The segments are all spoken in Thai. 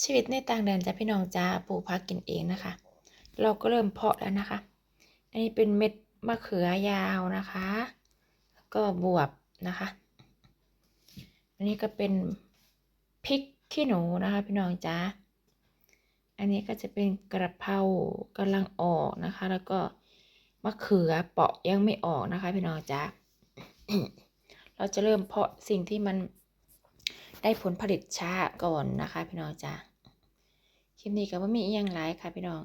ชีวิตในต่างแดนจ้ะพี่น้องจ้าปลูกผักกินเองนะคะ เราก็เริ่มเพาะแล้วนะคะ อันนี้เป็นเม็ดมะเขือยาวนะคะ แล้วก็บวบนะคะ อันนี้ก็เป็นพริกขี้หนูนะคะ พี่น้องจ้าอันนี้ก็จะเป็นกระเพรากำลังออกนะคะ แล้วก็มะเขือเปาะยังไม่ออกนะคะ พี่น้องจ้าเราจะเริ่มเพาะสิ่งที่มัน ได้ผลผลิตช้าก่อนนะคะ พี่น้องจ้าคลิปนี้ก็ว่ามีอหย่างไรค่ะพี่น้อง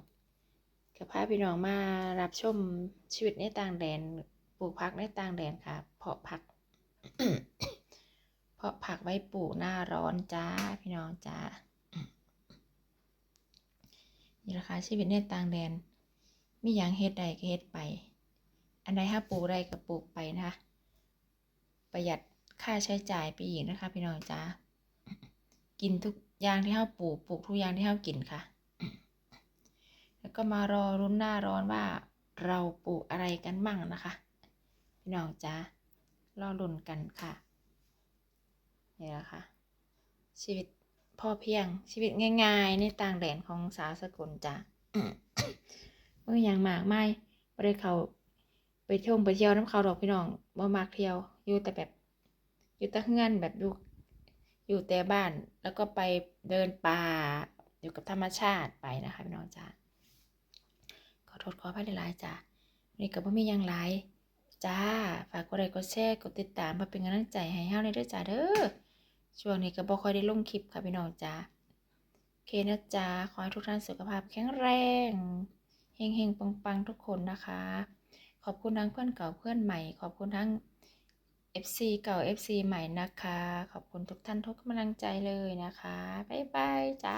ก็พาพี่น้องมารับชมชีวิตในต่างแดนปลูกผักในต่างแดนค่ะ เพาะผัก เพาะผักไว้ปลูกหน้าร้อนจ้าพี่น้องจ้านี่แหละค่ะชีวิตในต่างแดนมีอย่างเฮ็ดใดก็เฮ็ดไป อันใดถ้าปลูกได้ก็ปลูกไปนะคะ ประหยัดค่าใช้จ่ายไปอีกนะคะ พี่น้องจ้า กินทุกอย่างที่เฮาปลูกปลูกทุกอย่างที่เฮากินค่ะ แล้วก็มารอรุ้นหน้าร้อนว่าเราปลูกอะไรกันมั่งนะคะ พี่น้องจ้ารอรุนกันค่ะนี่แหละค่ะ ชีวิตพ่อเพียงชีวิตง่าย ๆ ในต่างแดนของสาวสกลจ้ะเมื่ออย่างมากไม่ไม่ได้เขาไปเที่ยวไปเที่ยวน้ำเขาดอกพี่น้องบ่มากเที่ยวอยู่แต่แบบอยู่แต่เฮือนแบบอยู่ อยู่แต่บ้านแล้วก็ไปเดินป่าอยู่กับธรรมชาติไปนะคะพี่น้องจ้าขอโทษขออภัยหลายจ้านนี้ก็บ่มียังหลายจ้า ฝากกดไลค์กดแชร์กดติดตามเพื่อเป็นกำลังใจให้เฮาในด้อจ้าเด้อช่วงนี้ก็บ่ค่อยได้ลงคลิปค่ะพี่น้องจ้าโอเคนะจ้าขอให้ทุกท่านสุขภาพแข็งแรงเฮงๆปังๆทุกคนนะคะ ขอบคุณทั้งเพื่อนเก่าเพื่อนใหม่ ขอบคุณทั้ง FC เก่า FC ใหม่นะคะ ขอบคุณทุกท่านทุกกำลังใจเลยนะคะ บ๊ายบายจ้า